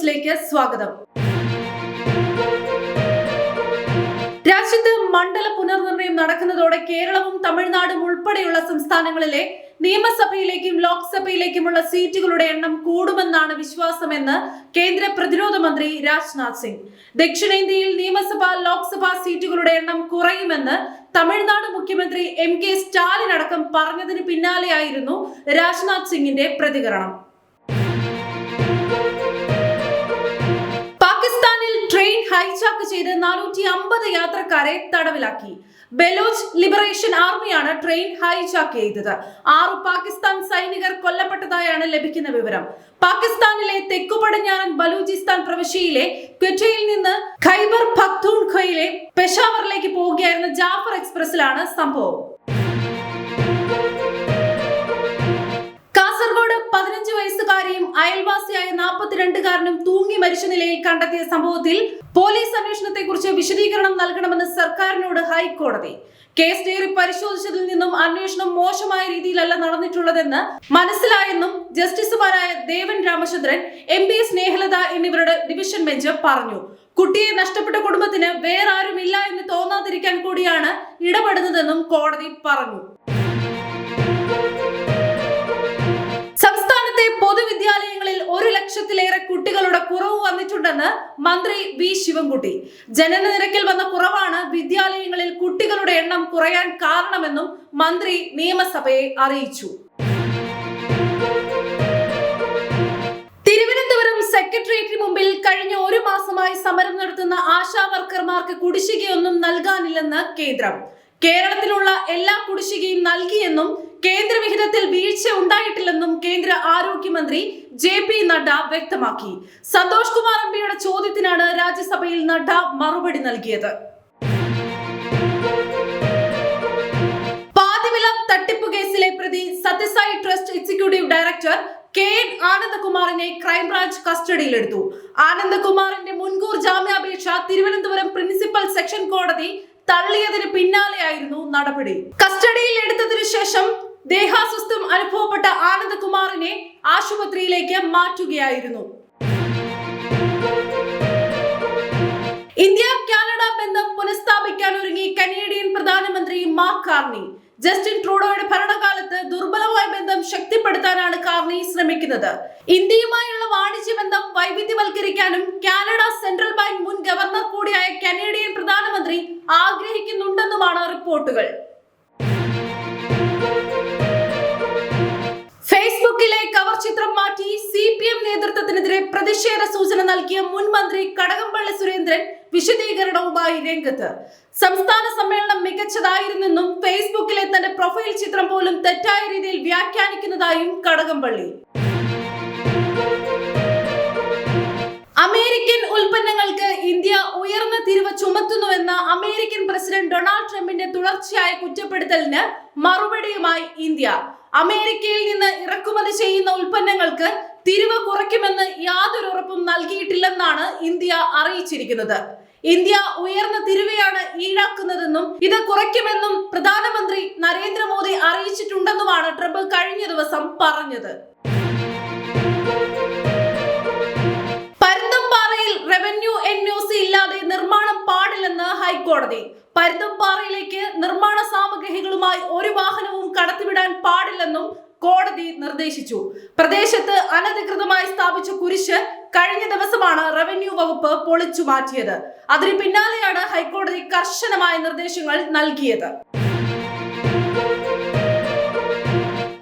ന്യൂസിലേക്ക് സ്വാഗതം. രാജ്യത്ത് മണ്ഡല പുനർനിർണയം നടക്കുന്നതോടെ കേരളവും തമിഴ്നാടും ഉൾപ്പെടെയുള്ള സംസ്ഥാനങ്ങളിലെ നിയമസഭയിലേക്കും ലോക്സഭയിലേക്കുമുള്ള സീറ്റുകളുടെ എണ്ണം കൂടുമെന്നാണ് വിശ്വാസമെന്ന് കേന്ദ്ര പ്രതിരോധ മന്ത്രി രാജ്നാഥ് സിംഗ്. ദക്ഷിണേന്ത്യയിൽ നിയമസഭ ലോക്സഭാ സീറ്റുകളുടെ എണ്ണം കുറയുമെന്ന് തമിഴ്നാട് മുഖ്യമന്ത്രി എം കെ സ്റ്റാലിൻ അടക്കം പറഞ്ഞതിന് പിന്നാലെയായിരുന്നു രാജ്നാഥ് സിംഗിന്റെ പ്രതികരണം. ഹൈജാക്ക് ചെയ്ത് നാനൂറ്റി അമ്പത് യാത്രക്കാരെ തടവിലാക്കി. ബലോച്ച് ലിബറേഷൻ ആർമിയാണ് ട്രെയിൻ ഹൈജാക്ക് ചെയ്തത്. ആറു പാകിസ്ഥാൻ സൈനികർ കൊല്ലപ്പെട്ടതായാണ് ലഭിക്കുന്ന വിവരം. പാകിസ്ഥാനിലെ തെക്കു പടിഞ്ഞാറൻ ബലൂചിസ്ഥാൻ പ്രവിശ്യയിലെ ക്വറ്റയിൽ നിന്ന് ഖൈബർ പഖ്തൂൺഖയിലെ പെഷാവറിലേക്ക് പോവുകയായിരുന്ന ജാഫർ എക്സ്പ്രസിലാണ് സംഭവം. നാൽപ്പത്തിരണ്ടുകാരനും തൂങ്ങി മരിച്ച നിലയിൽ കണ്ടെത്തിയ സംഭവത്തിൽ പോലീസ് അന്വേഷണത്തെക്കുറിച്ച് വിശദീകരണം നൽകണമെന്ന് സർക്കാരിനോട് ഹൈക്കോടതി. കേസ് ഡയറി പരിശോധിച്ചതിൽ നിന്നും അന്വേഷണം മോശമായ രീതിയിലല്ല നടന്നിട്ടുള്ളതെന്ന് മനസ്സിലായെന്നും ജസ്റ്റിസുമാരായ ദേവൻ രാമചന്ദ്രൻ എം പി സ്നേഹലത എന്നിവരുടെ ഡിവിഷൻ ബെഞ്ച് പറഞ്ഞു. കുട്ടിയെ നഷ്ടപ്പെട്ട കുടുംബത്തിന് വേറെ ആരുമില്ല എന്ന് തോന്നാതിരിക്കാൻ കൂടിയാണ് ഇടപെടുന്നതെന്നും കോടതി പറഞ്ഞു. വന്നിട്ടുണ്ടെന്ന് മന്ത്രി വി ശിവൻകുട്ടി. ജനന നിരക്കിൽ വന്ന കുറവാണ് വിദ്യാലയങ്ങളിൽ കുട്ടികളുടെ എണ്ണം കുറയാൻ കാരണമെന്നും മന്ത്രി നിയമസഭയെ അറിയിച്ചു. സെക്രട്ടേറിയറ്റിന് മുമ്പിൽ കഴിഞ്ഞ ഒരു മാസമായി സമരം നടത്തുന്ന ആശാ വർക്കർമാർക്ക് കുടിശ്ശികയൊന്നും നൽകാനില്ലെന്ന് കേന്ദ്രം. കേരളത്തിലുള്ള എല്ലാ കുടിശ്ശികയും നൽകിയെന്നും കേന്ദ്രവിഹിതത്തിൽ വീഴ്ച ഉണ്ടായിട്ടില്ലെന്നും കേന്ദ്ര ആരോഗ്യമന്ത്രി ജെ പി നഡ്ഡ വ്യക്തമാക്കി. സന്തോഷ് കുമാർ എംപിയുടെ ചോദ്യത്തിനാണ് രാജ്യസഭയിൽ നഡ്ഡ മറുപടി നൽകിയത്. പാതിവില തട്ടിപ്പ് കേസിലെ പ്രതി Sathyasai trust executive director K N ആനന്ദകുമാറിനെ crime branch കസ്റ്റഡിയിലെടുത്തു. ആനന്ദകുമാറിന്റെ മുൻകൂർ ജാമ്യാപേക്ഷ തിരുവനന്തപുരം പ്രിൻസിപ്പൽ സെക്ഷൻ കോടതി തള്ളിയതിന് പിന്നാലെയായിരുന്നു നടപടി. കസ്റ്റഡിയിൽ എടുത്തതിനു ശേഷം ദേഹാസ്വസ്ഥം അനുഭവപ്പെട്ട ആനന്ദകുമാറിനെ ആശുപത്രിയിലേക്ക് മാറ്റുകയായിരുന്നു. ഇന്ത്യ കാനഡ ബന്ധം പുനഃസ്ഥാപിക്കാൻ ഒരുങ്ങി കനേഡിയൻ പ്രധാനമന്ത്രി മാർക്ക് കാർണി. ജസ്റ്റിൻ ട്രൂഡോയുടെ ഭരണകാലത്ത് ദുർബലമായ ബന്ധം ശക്തിപ്പെടുത്താനാണ് കാർണി ശ്രമിക്കുന്നത്. ഇന്ത്യയുമായുള്ള വാണിജ്യ ബന്ധം വൈവിധ്യവൽക്കരിക്കാനും കാനഡ സെൻട്രൽ ബാങ്ക് മുൻ ഗവർണർ കൂടിയായ കനേഡിയൻ ആഗ്രഹിക്കുന്നുണ്ടെന്നുമാണ് റിപ്പോർട്ടുകൾ. ഫേസ്ബുക്കിലെ കവർ ചിത്രം മാറ്റി സി പി എം നേതൃത്വത്തിനെതിരെ പ്രതിഷേധ സൂചന നൽകിയ മുൻ മന്ത്രി കടകംപള്ളി സുരേന്ദ്രൻ വിശദീകരണവുമായി രംഗത്ത്. സംസ്ഥാന സമ്മേളനം മികച്ചതായിരുന്നെന്നും ഫേസ്ബുക്കിലെ തന്റെ പ്രൊഫൈൽ ചിത്രം പോലും തെറ്റായ രീതിയിൽ വ്യാഖ്യാനിക്കുന്നതായും കടകംപള്ളി. ഉൽപ്പന്നങ്ങൾക്ക് ഇന്ത്യ ഉയർന്ന തിരിവ് ചുമത്തുന്നുവെന്ന അമേരിക്കൻ പ്രസിഡന്റ് ഡൊണാൾഡ് ട്രംപിന്റെ തുടർച്ചയായ കുറ്റപ്പെടുത്തലിന് മറുപടിയുമായി ഇന്ത്യ. അമേരിക്കയിൽ നിന്ന് ഇറക്കുമതി ചെയ്യുന്ന ഉൽപ്പന്നങ്ങൾക്ക് തിരിവ് കുറയ്ക്കുമെന്ന് യാതൊരു ഉറപ്പും നൽകിയിട്ടില്ലെന്നാണ് ഇന്ത്യ അറിയിച്ചിരിക്കുന്നത്. ഇന്ത്യ ഉയർന്ന തിരുവയാണ് ഈടാക്കുന്നതെന്നും ഇത് കുറയ്ക്കുമെന്നും പ്രധാനമന്ത്രി നരേന്ദ്രമോദി അറിയിച്ചിട്ടുണ്ടെന്നുമാണ് ട്രംപ് കഴിഞ്ഞ ദിവസം പറഞ്ഞത്. ഹൈക്കോടതി പരുന്തംപാറയിലേക്ക് നിർമ്മാണ സാമഗ്രികളുമായി ഒരു വാഹനവും കടത്തിവിടാൻ പാടില്ലെന്നും കോടതി നിർദ്ദേശിച്ചു. പ്രദേശത്ത് അനധികൃതമായി സ്ഥാപിച്ച കുരിശ് കഴിഞ്ഞ ദിവസമാണ് റവന്യൂ വകുപ്പ് പൊളിച്ചു മാറ്റിയത്. അതിന് പിന്നാലെയാണ് ഹൈക്കോടതി കർശനമായ നിർദ്ദേശങ്ങൾ നൽകിയത്.